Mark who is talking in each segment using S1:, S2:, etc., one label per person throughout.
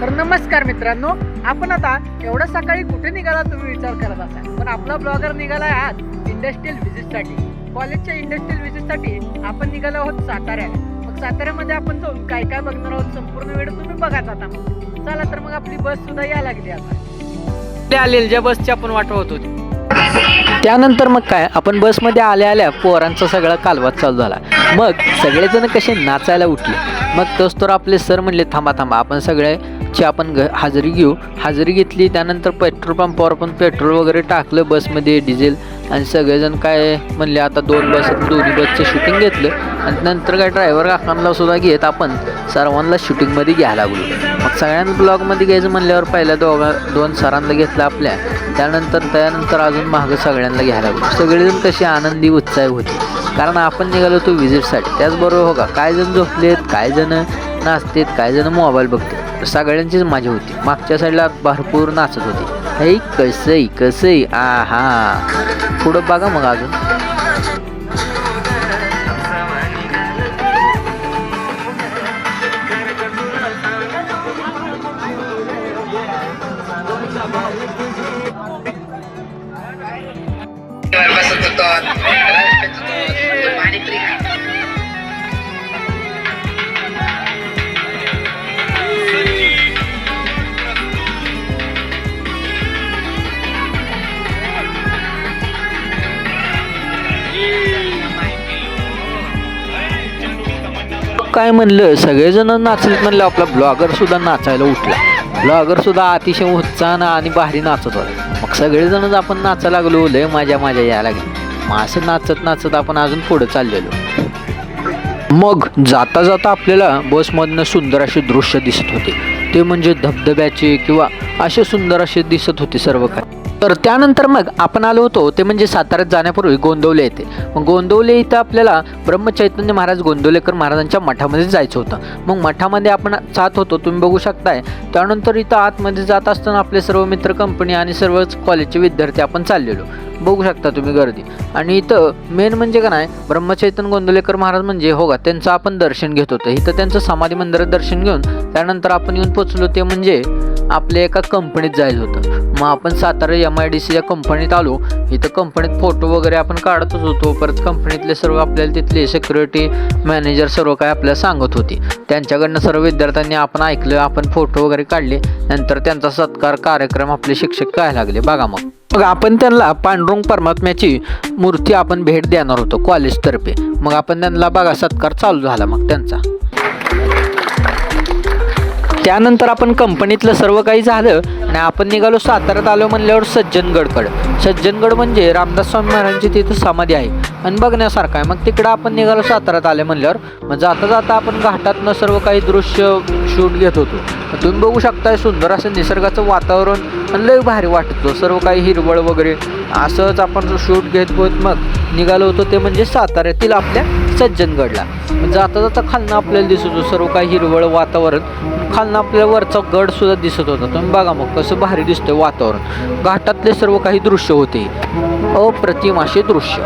S1: तर नमस्कार मित्रांनो आपण आता एवढं सकाळी कुठे निघाला तुम्ही विचार करत असाल? पण आपला ब्लॉगर निघाला आहे आज इंडस्ट्रियल व्हिजिटसाठी. कॉलेजच्या इंडस्ट्रियल व्हिजिटसाठी आपण निघालो आहोत साताऱ्याला. मग साताऱ्यामध्ये आपण जाऊन काय काय बघणार आहोत संपूर्ण वेळ तुम्ही बघाच आता मग. चला तर मग आपली बस सुद्धा या लागली आता. ते आलेल्या ज्या बसची आपण वाट पाहत होती.
S2: त्यानंतर मग काय आपण बसमध्ये आल्या आल्या पोरांचा सगळा कालवात चालू झाला. मग सगळेजण कसे नाचायला उठले. मग तस तर आपले सर म्हणले थांबा थांबा आपण सगळ्याची आपण घ हजेरी घेऊ. हजेरी घेतली त्यानंतर पेट्रोल पंपावर पण पेट्रोल वगैरे टाकलं बसमध्ये डिझेल आणि सगळेजण काय म्हणले आता दोन बस दोन्ही बसचं शूटिंग घेतलं आणि नंतर काय ड्रायव्हर काकांना सुद्धा घेत आपण सर्वांना शूटिंगमध्ये घ्यायला लागलो. मग सगळ्यांना ब्लॉगमध्ये घ्यायचं म्हणल्यावर पहिल्या दोघा दोन सरांना घेतलं आपल्या. त्यानंतर त्यानंतर अजून मागं सगळ्यांना घ्यायला लागलो. सगळेजण कशी आनंदी उत्साही होते. कारण आपण निघालो तो व्हिजिटसाठी त्याचबरोबर हो का काय जण झोपलेत काय जण नाचतेत काय जण मोबाईल बघतात. सगळ्यांचीच माझी होती. मागच्या साईडला भरपूर नाचत होती. हे कसई कसई आ हा पुढं बघा मग अजून. काय म्हणलं? सगळेजण नाचलेत म्हणलं. आपला ब्लॉगर सुद्धा नाचायला उठला. ब्लॉगर सुद्धा अतिशय उत्साहानं आणि भारी नाचत होता. मग सगळेजणच आपण नाचायला लागलो. लय माझ्या माझ्या यायला लागली. मग असं नाचत नाचत आपण अजून पुढं चाललेलो. मग जाता जाता आपल्याला बसमधनं सुंदर असे दृश्य दिसत होते. ते म्हणजे धबधब्याचे किंवा असे सुंदर असे दिसत होते सर्व काही. तर त्यानंतर मग आपण आलो होतो ते म्हणजे साताऱ्यात जाण्यापूर्वी गोंदवले येते मग गोंदवले इथं आपल्याला ब्रह्मचैतन्य महाराज गोंदवलेकर महाराजांच्या मठामध्ये जायचं होतं. मग मठामध्ये आपण जात होतो तुम्ही बघू शकताय. त्यानंतर इथं आतमध्ये जात असताना आपले सर्व मित्र कंपनी आणि सर्वच कॉलेजचे विद्यार्थी आपण चाललेलो. बघू शकता तुम्ही गर्दी. आणि इथं मेन म्हणजे का नाही ब्रह्मचैतन गोंदवलेकर महाराज म्हणजे हो का त्यांचं आपण दर्शन घेत होतो. इथं त्यांचं समाधी मंदिरात दर्शन घेऊन त्यानंतर आपण येऊन पोचलो ते म्हणजे आपल्या एका कंपनीत जायचं होतं. मग आपण Satara M I D C या कंपनीत आलो. इथं कंपनीत फोटो वगैरे आपण काढतच होतो. परत कंपनीतले सर्व आपल्याला तिथले सिक्युरिटी मॅनेजर सर्व काय आपल्याला सांगत होती. त्यांच्याकडनं सर्व विद्यार्थ्यांनी आपण ऐकलं आपण फोटो वगैरे काढले. नंतर त्यांचा सत्कार कार्यक्रम आपले शिक्षक काय लागले. बघा मग. मग आपण त्यांना पांडुरंग परमात्म्याची मूर्ती आपण भेट देणार होतो कॉलेजतर्फे मग आपण त्यांना बघा सत्कार चालू झाला मग त्यांचा. त्यानंतर आपण कंपनीतलं सर्व काही झालं आणि आपण निघालो साताऱ्यात आलो म्हणल्यावर सज्जनगडकडं. सज्जनगड म्हणजे रामदास स्वामी महाराजांची तिथं समाधी आहे. आणि बघण्यासारखं आहे. मग तिकडं आपण निघालो साताऱ्यात आले म्हणल्यावर. मग जाता जाता आपण घाटातनं सर्व काही दृश्य शूट घेत होतो. तुम्ही बघू शकताय सुंदर असं निसर्गाचं वातावरण आणि लय भारी वाटतो. सर्व काही हिरवळ वगैरे असंच आपण शूट घेत होत. मग निघालो होतो ते म्हणजे साताऱ्यातील आपल्या सज्जनगडला. जाता जाता खालनं आपल्याला दिसत होतं सर्व काही हिरवळ वातावरण. खालनं आपल्याला वरचा गड सुद्धा दिसत होता. तुम्ही बघा मग कसं भारी दिसतंय वातावरण. घाटातले सर्व काही दृश्य होते. अप्रतिम असे दृश्य.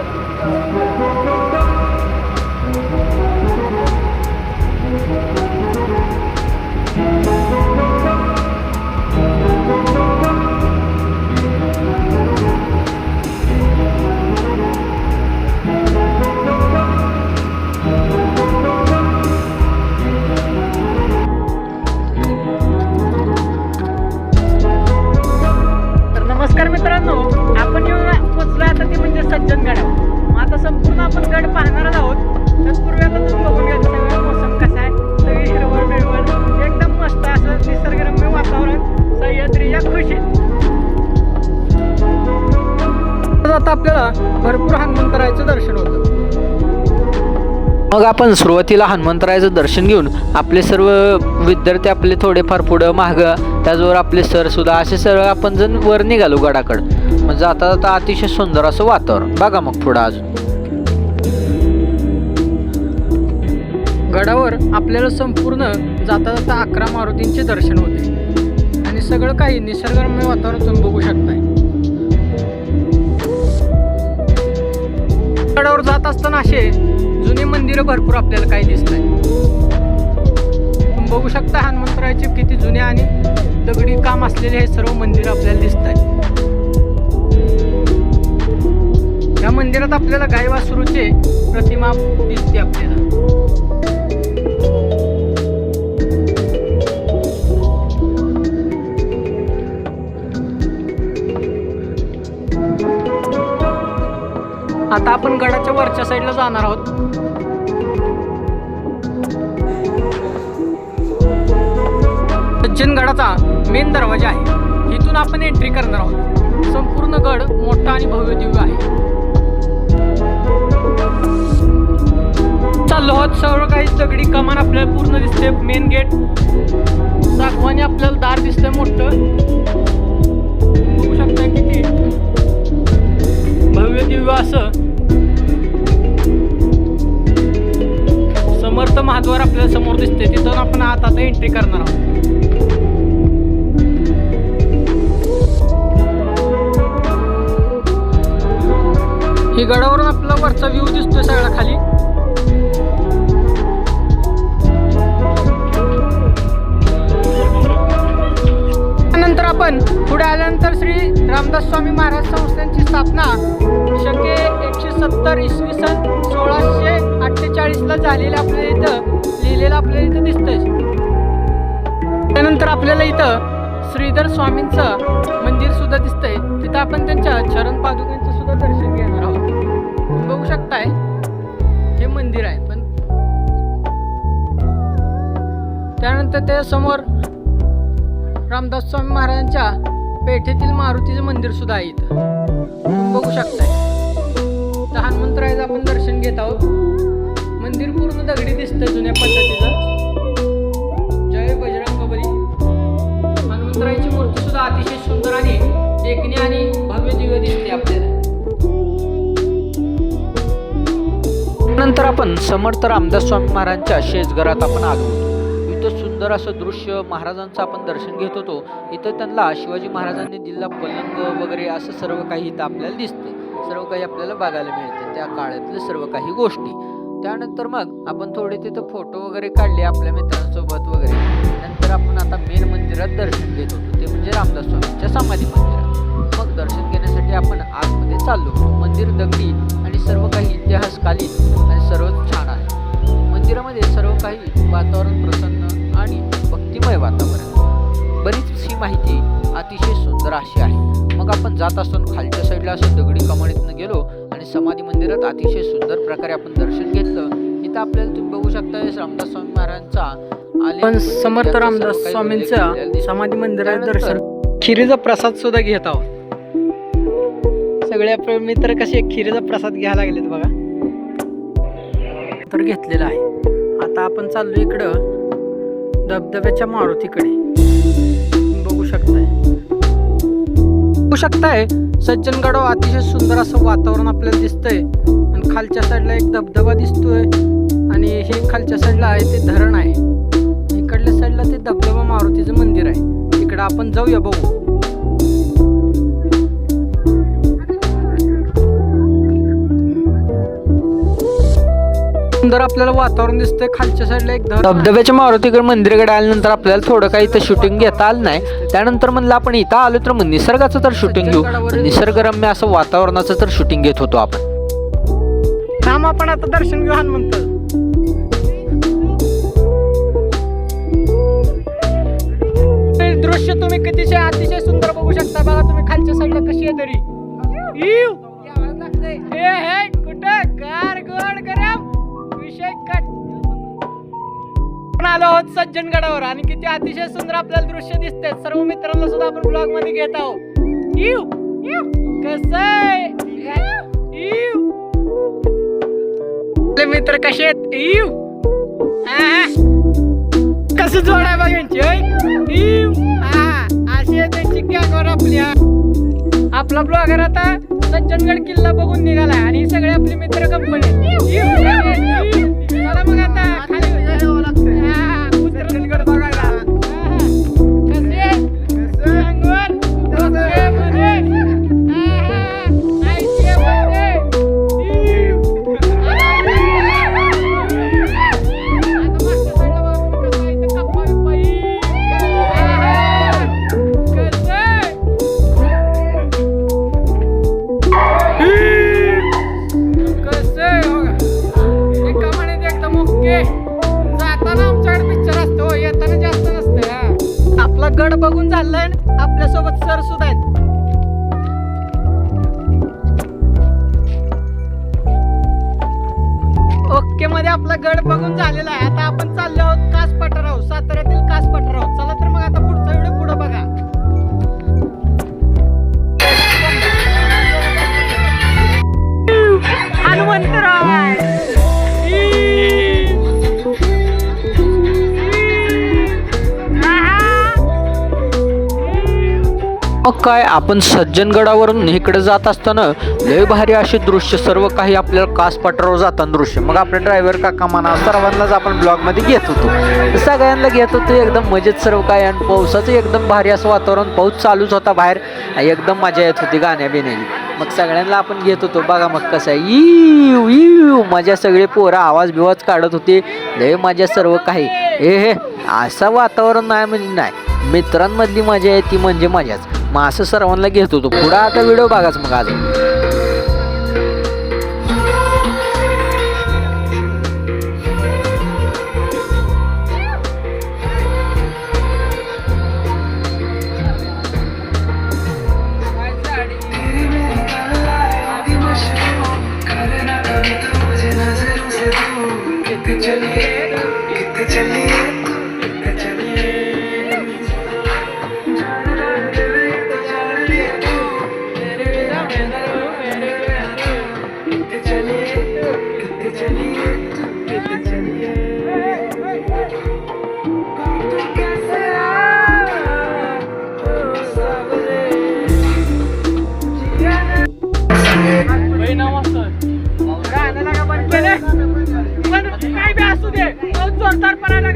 S1: भरपूर हनुमंतरायचं दर्शन होतं.
S2: मग आपण सुरुवातीला हनुमंतरायाचं दर्शन घेऊन आपले सर्व विद्यार्थी आपले थोडेफार पुढं मागं त्याचबरोबर आपले सर सुद्धा असे सर्व आपण जण वर निघालो गडाकडं. मग जाता जाता अतिशय सुंदर असं वातावरण. बघा मग पुढं अजून.
S1: गडावर आपल्याला संपूर्ण जाता जाता अकरा मारुतींचे दर्शन होते. आणि सगळं काही निसर्गरम्य वातावरण तुम्ही बघू शकताय. गडावर जात असताना असे जुने मंदिरं भरपूर आपल्याला काही दिसत आहे बघू शकता हनुमंतराचे किती जुने आणि दगडी काम असलेले हे सर्व मंदिर आपल्याला दिसत आहे या मंदिरात आपल्याला गायवासुरूचे प्रतिमा दिसते आपल्याला. आता आपण गडाच्या वरच्या साईडला जाणार आहोत. सज्जनगडाचा मेन दरवाजा आहे. इथून आपण एंट्री करणार आहोत. संपूर्ण गड मोठा आणि भव्य दिव्य आहे. चाललो आहोत सर्व काही दगडी कमान आपल्याला पूर्ण दिसते मेन गेट दाखवाने आपल्याला दार दिसतंय मोठं. बघू शकता किती भव्य दिव्य असं समर्थ महाद्वार आपल्याला समोर दिसते तिथून आपण आत आता एंट्री करणार आहोत. ही गडावरून आपला वरचा व्ह्यू दिसतोय सगळा खाली. पण पुढे आल्यानंतर श्री रामदास स्वामी महाराज संस्थांची स्थापना. शके एकशे सत्तर इसवी सन सोळाशे अठ्ठेचाळीसला झालेलं आपल्याला इथं लिहिलेलं आपल्याला इथं दिसतंय. त्यानंतर आपल्याला इथं श्रीधर स्वामींचं मंदिर सुद्धा दिसतंय. तिथं आपण त्यांच्या चरण पादुकांचं सुद्धा दर्शन घेणार आहोत. बघू शकताय हे मंदिर आहे पण त्यानंतर त्या समोर रामदास स्वामी महाराजांच्या पेठेतील मारुतीचं मंदिर सुद्धा आहे इथं. बघू शकताय. तर हनुमंतरायचं आपण दर्शन घेत आहोत. मंदिर पूर्ण दगडी दिसतंय जुन्या पद्धतीचं. जय बजरंग बली. हनुमंतरायची मूर्ती सुद्धा अतिशय सुंदर आणि देखणी आणि भव्य दिव्य दिसते आपल्याला.
S2: नंतर आपण समर्थ रामदास स्वामी महाराजांच्या शेजघरात आपण आलो. सुंदर असं दृश्य महाराजांचं आपण दर्शन घेत होतो. इथं त्यांना शिवाजी महाराजांनी दिलेला पलंग वगैरे असं सर्व काही इथं आपल्याला दिसतं. सर्व काही आपल्याला बघायला मिळतं. त्या काळातल्या सर्व काही गोष्टी. त्यानंतर मग आपण थोडे तिथं फोटो वगैरे काढले आपल्या मित्रांसोबत वगैरे. नंतर आपण आता जात असताना खालच्या साईडला असं दगडी कमानीतनं गेलो आणि समाधी मंदिरात अतिशय सुंदर प्रकारे आपण दर्शन घेतलं. इथं आपल्याला तुम्ही बघू शकता रामदास स्वामी महाराजांचा
S1: पण समर्थ रामदास स्वामींचं. समाधी मंदिरात दर्शन. खिरीचा प्रसाद सुद्धा घेत आहोत. सगळे आपले मित्र कसे खिरीचा प्रसाद घ्यायला लागलेत बघा. तर घेतलेला आहे. आता आपण चाललो इकडं धबधब्याच्या मारुतीकडे. बघू शकताय. सज्जनगडावर अतिशय सुंदर असं वातावरण आपल्याला दिसतंय. आणि खालच्या साईडला एक धबधबा दिसतोय. आणि हे खालच्या साईडला आहे ते धरण आहे. इकडल्या साईडला ते धबधबा मारुतीचं मंदिर आहे. इकडं आपण जाऊया बघू. सुंदर आपल्याला वातावरण दिसतंय खालच्या साईडला एक.
S2: धबधब्याच्या मारुतीकडे मंदिराकडे आल्यानंतर आपल्याला थोडं काही इथं शूटिंग घेता आलं नाही. त्यानंतर म्हणलं आपण इथं आलो तर मग निसर्गाचं तर शूटिंग घेऊ. निसर्गरम्य असं वातावरणाचं तर शूटिंग घेत होतो आपण.
S1: थांब आपण आता दर्शन घेऊ हनुमंत. दृश्य तुम्ही कितीशे अतिशय सुंदर बघू शकता. बघा तुम्ही खालच्या साईडला कशी आहे तरी. कुठं? गार आपण आलो आहोत सज्जनगडावर आणि किती अतिशय सुंदर आपल्याला दृश्य दिसते सर्व मित्रांना सुद्धा आपण ब्लॉगमध्ये घेत आहोत. इव. कसं आहे? मित्र कसे आहेत? इव. हा. कसं जोड आहे बघ यांची इव. अशी आहे त्यांची गॅंगवर आपली आपला ब्लॉगर आता सज्जनगड किल्ला बघून निघाला आणि सगळे आपले मित्र कंपनी चला मग मग
S2: काय आपण सज्जनगडावरून इकडे जात असताना लय भारी असे दृश्य सर्व काही आपल्याला कास पटरावर जाताना दृश्य. मग आपले ड्रायव्हर काका म्हणा सर्वांनाच आपण ब्लॉगमध्ये घेत होतो. सगळ्यांना घेत होतो एकदम मजेत सर्व काय आणि पावसाचं एकदम भारी असं वातावरण पाऊस चालूच होता बाहेर. एकदम मजा येत होती गाण्या बिण्याची. मग सगळ्यांना आपण घेत होतो. बघा मग कसं आहे. इऊ इव मजा सगळे पोरं आवाज बिवाज काढत होते. लय मजा सर्व काही. हे हे असं वातावरण नाही म्हणजे नाही. मित्रांमधली मजा आहे ती म्हणजे मजाच. मग असं सर्वांना घेत होतो पुढं आता व्हिडिओ बघाच मग आज
S1: पाऊस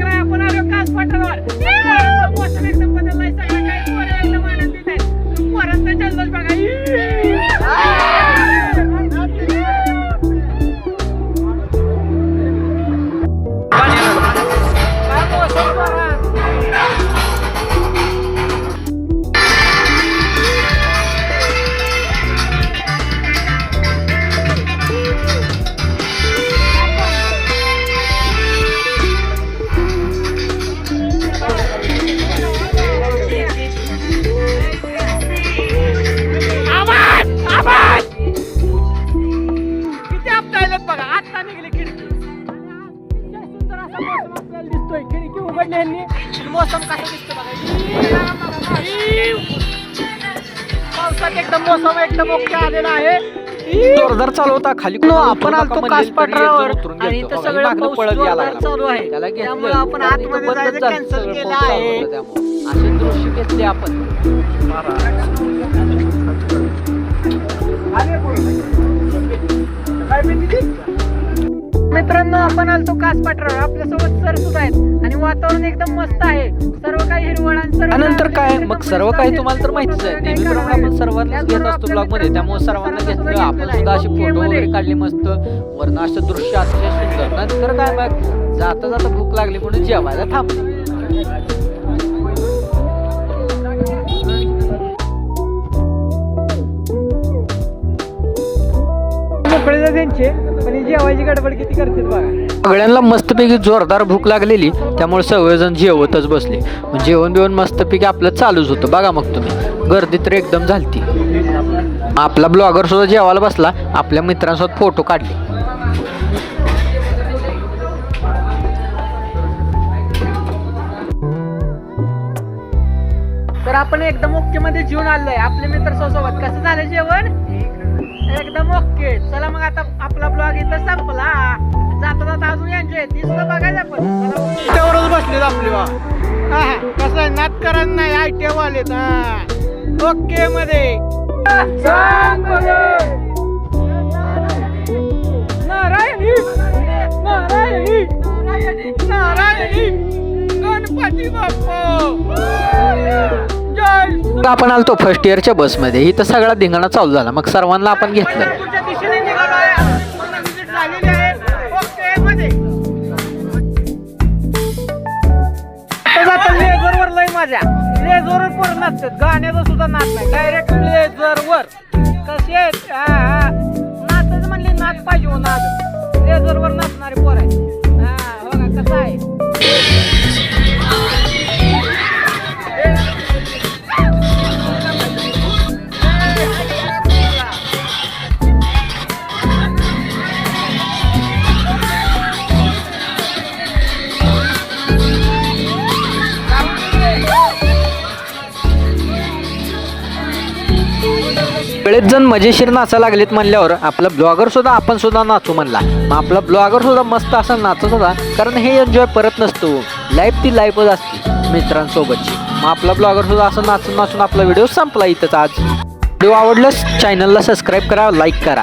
S1: पावसात एकदम मोसम एकदम ओके आलेला आहे. ई!
S2: जोरदार चालू होता. खाली
S1: नो, आपण आलतो कास पठारावर आणि इथं सगळं पाऊस
S2: पळत
S1: जोरदार चालू आहे.
S2: त्याला घेतलं.
S1: त्यामुळे आपण आतमध्ये जायचं कॅन्सल केलं आहे.
S2: असे दृश्य घेतले आपण.
S1: मित्रांनो आपण आलतो कास पठारावर. आपल्यासोबत सर सुद्धा आहेत. आणि वातावरण एकदम मस्त आहे. सर्व काही हिरवळ आणि सर्व
S2: त्यानंतर काय? मग सर्व काही. तुम्हाला तर माहितीच आहे. नेहमीप्रमाणे आपण सर्वांनाच घेत असतो ब्लॉगमध्ये. त्यामुळे सर्वांना घेतलं. आपण सुद्धा असे फोटो वगैरे काढले मस्त. वरनं असं दृश्य अतिशय सुंदर. नंतर काय मग? जाता जाता भूक लागली म्हणून जेवायला थांबले.
S1: त्यांचे? जेवायची गडबड किती करते बघा.
S2: सगळ्यांना मस्तपैकी जोरदार भूक लागलेली त्यामुळे सगळेजण जेवतच बसले. जेवण बिवण मस्तपैकी आपलं चालूच होतं. बघा मग तुम्ही. गर्दी तर एकदम झालती. आपला ब्लॉगर सुद्धा जेवायला बसला. आपल्या मित्रांसोबत फोटो काढले.
S1: तर आपण एकदम ओके मध्ये जेवून आलोय. आपले मित्र सोबत कसं झालं जेवण? एकदम ओके. चला मग आता आपला ब्लॉग इथं संपला. जाता जाता अजून एन्जॉय ती सुद्धा बघायला पण. त्यावरच बसलेत आपले बा. कसं आहे? नाटकरण नाही आय टी वाले ओके मध्ये. नारायणी. नारायणी. नारायणी. गणपती बाप्पा.
S2: मग आपण आलतो फर्स्ट इयरच्या बसमध्ये इथं सगळा धिंगाणा चालू झाला. मग सर्वांना आपण घेतलं.
S1: माझ्या आता लेझरवर मजा. लेझरवर गाण्याचा सुद्धा नाच नाही. डायरेक्ट लेझरवर कसे आहेत? म्हणले नाच पाहिजे हो नाच लेझरवर नाचणारे पोर आहे
S2: वेळेत जण मजेशीर नाचा लागलेत म्हणल्यावर आपला ब्लॉगर सुद्धा आपण सुद्धा नाचू म्हणला. मग आपला ब्लॉगर सुद्धा मस्त असा नाचत होता कारण हे एन्जॉय परत नसतो. लाईफ ती लाईफच असते मित्रांसोबतची. मग आपला ब्लॉगर सुद्धा असं नाचून नाचून आपला व्हिडिओ संपला इथंच आज. व्हिडिओ आवडल्यास चॅनलला सबस्क्राईब करा लाईक करा.